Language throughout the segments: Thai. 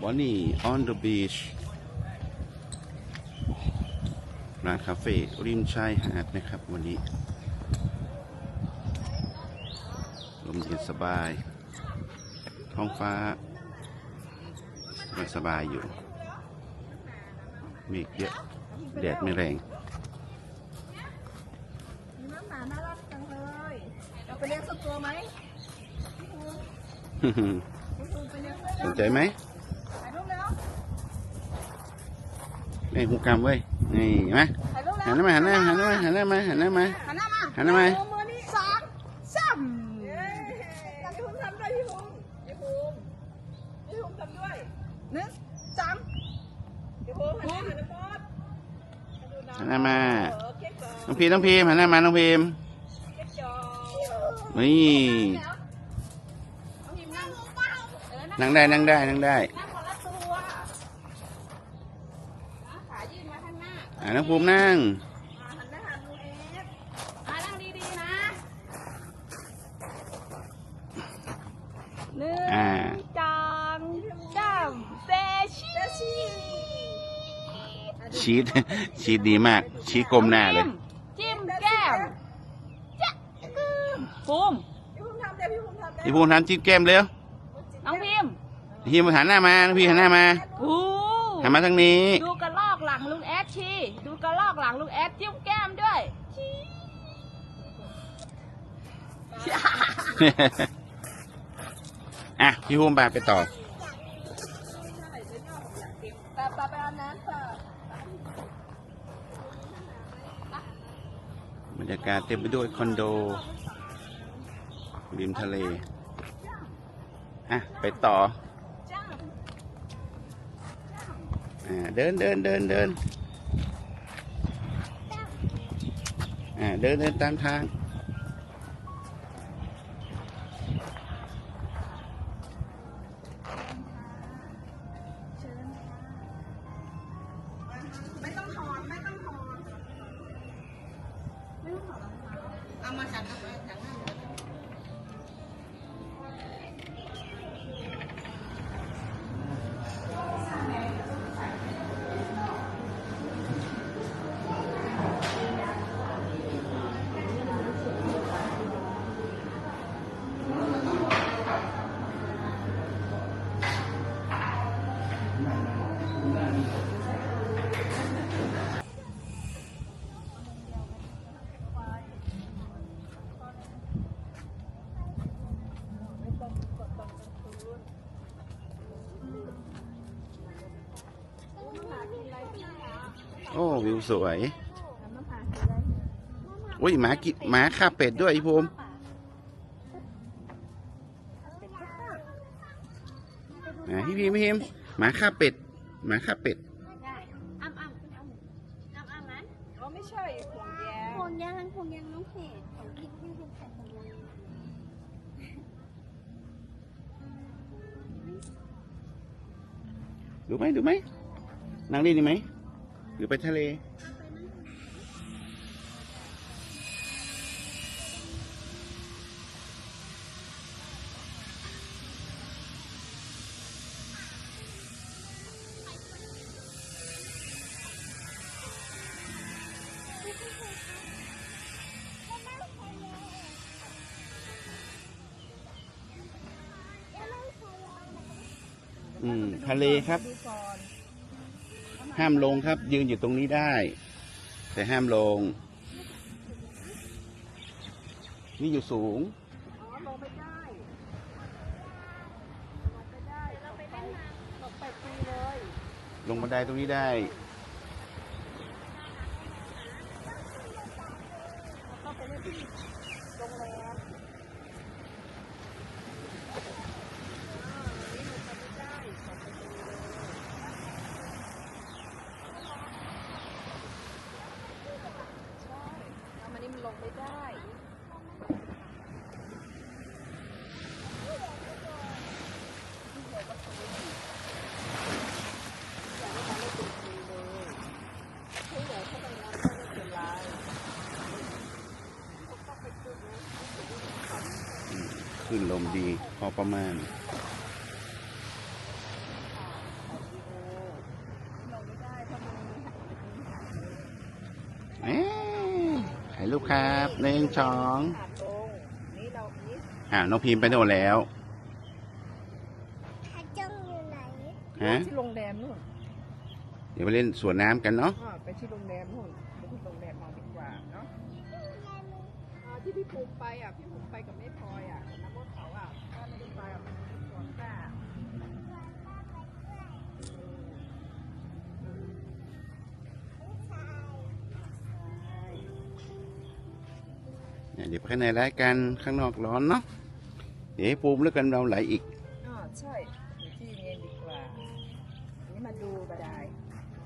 Bonnie on the beach ร้านคาเฟ่ริมชายหาดนะครับวันนี้ ลมเย็นสบาย ท้องฟ้าไม่สบายอยู่ เมฆเยอะ แดดไม่แรงมีน้ำหมาน่ารักจังเลย เราไปเลี้ยงสักตัวไหมพี่ภูมิไปเลี้ยงด้วยสนะนใจไหม ถ่ายรูปแล้ว นี่หูกำเว้ยนี่มาถ่ายรูปแล้วหันหน้ามาหันหน้าหันหน้ามาหันหน้ามาหันหน้ามาหันหน้ามาหันหน้ามาโอ้มือนี่สองสามพี่ภูมิทำด้วยพี่ภูมิพี่ภูมิพี่ภูมิทำด้วยหนึ่งสามพี่ภูมิหันหน้าหันหน้าป๊อดหันหน้ามาเออเค้กก่อนน้องพีน้องพีมหันหน้ามาน้องพีมเค้กจอนี่เอาพิมพ์นั่งเออนั่งนั่งได้นั่งได้นั่งได้ นั่งคนละตัวนะขายืนมาข้างห น้าอ่าน้องภูมินั่งอ่าหันหน้าหาลุงเอฟอ่านั่งดีๆนะหนึ่งอ่าจองจำเซชีชีชีสชีสดีมาก ชีสกลมหน้าเลย จิ้มแก้มจ๊ะกึมภูมิพี่ภูมิทำเดี๋ยวพี่ภูมิทำเดี๋ยวพี่ภูมิทำจิ้มแก้มเร็วน้องพิมพ์พี่หันหน้ามาน้องพีหันหน้ามาโอ้หันมาทางนี้ ดูกระลอกหลั งลุงแอดชีดูกระลอกหลังลุงแอดจิ้มแก้มด้วยชีอะ พี่ภูมิไปไปต่อ ไปไปไปเอาน้ำค่ะบรรยากาศเต็มไปด้วยคอนโดริมทะเล อะ ไปต่อ จ้า อ่าเดินเดินเดิ วิวสวย อุ้ยหมากิหมาคาบเป็ดด้วยพี่ภูมิอ่าพี่พิมพ์พี่พิมพ์หมาคาบเป็ด หมาคาบเป็ดได้อ้ำอ้ำคุณอ้ำอ้ำอ้ำนั้นอ๋อไม่ใช่ห่วงแยห่วงยางห่วงยางน้องเพจของพี่พี่เป็นแฟนห่วงยางดูไหมดูไหมนั่งนี่ดีไหมห รือไปทะเล อืม ทะเลครับ ดูก่อน ห้ามลงครับ ยืนอยู่ตรงนี้ได้ แต่ห้ามลง นี่อยู่สูงอ๋อลงไม่ได้ลงไม่ได้เราไปเล่นน้ำตกเป็ดฟรีเลยลงบันไดตรงนี้ได้ ขึ้นลมดีพอประมาณ ถ่ายรูปครับหนึ่งสองอ่าน้องพิมไปโดนแล้วจ้ชื่ไฮะที่โรงแรมนู่น เดี๋ยวไปเล่นสวนน้ำกันเนาะไปที่โรงแรมนู่นไปที่โรงแรมมองดีกว่าเนาะที่พี่ภูมิไปอะ พี่ภูมิไปกับแม่พลอยอะ เป็นสวนกล้าเดี๋ยวข้างในร้ายกันข้างนอกร้อนเนาะเดี๋ยวให้ภูมแล้วกันเราไหลอีกอ่าใช่อยู่ที่เย็นดีกว่านนี่มาดูบาดาย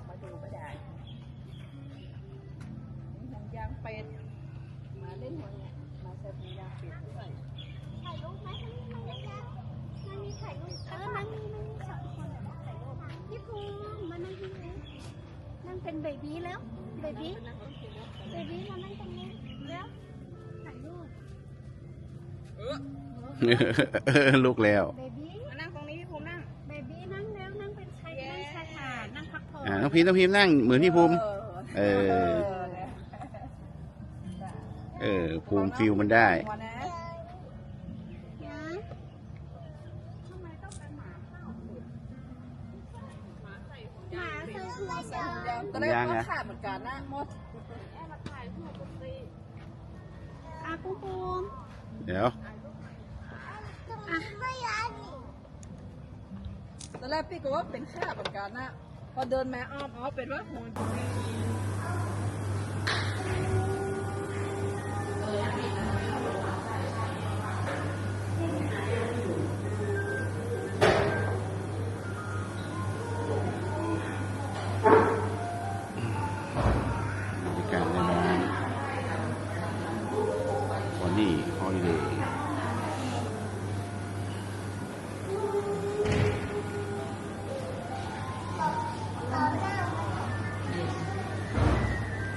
มาดูบาดายนี่ห่วงยางเป็ดมาเล่นห่วงเนี่ยมาใส่ห่วงยางเป็ดด้วย ถ่ายรูปไหมมันมีมันมีถ่ายรูปเออมันมีมันมีสองคนถ่ายรูปพี่ภูมิมานั่งที่นี่นั่ง เป็นเบบี้แล้ว เบบี้ เบบี้มานั่งตรงนี้แล้วถ่ายรูปลูกแล้ว เบบี้ มานั่งตรงนี้พี่ภูมินั่ง เบบี้นั่งแล้วนั่งเป็นชายนั่งชายหาดนั่งพักผ่อนอ่าน้องพิมพ์น้องพิมพ์นั่งเหมือนพี่ภูมิ เออ เออ ภูมิฟิลมันได้หัวนะนะทำไมต้องเป็นหมาเข้าหมาใส่หัวเดิม ตอนแรกก็ขาดเหมือนกันนะมดอาปุ้มปุ้มเดี๋ยวอะไม่ยันตอนแรกพี่ก็ว่าเป็นขาดเหมือนกันนะพอเดินมาอ้อมอ๋อเป็นว่าหัว